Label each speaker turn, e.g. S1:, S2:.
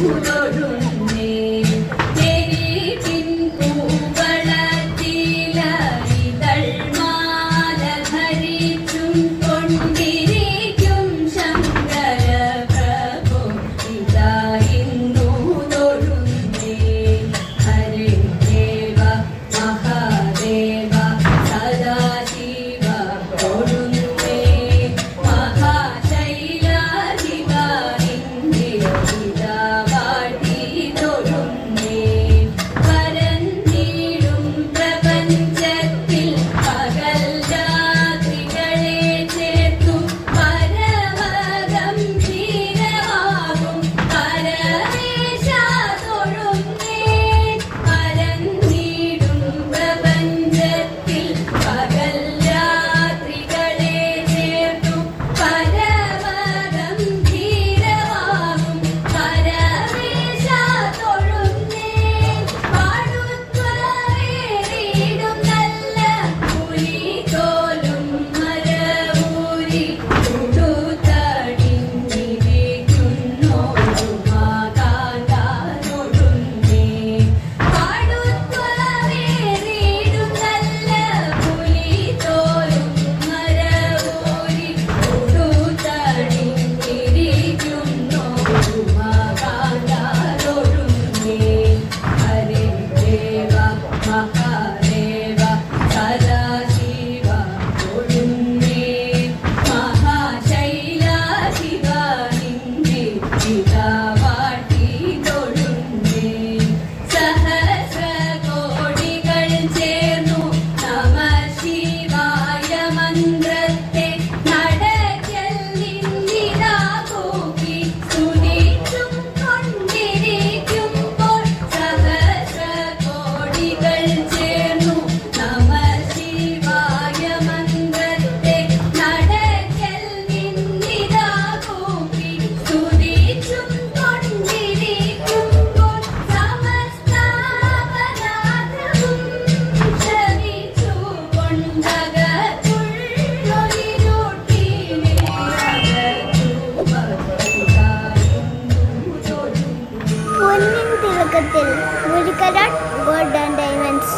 S1: Who knows?
S2: உலகத்தில் முழுக்கடன் gold and diamonds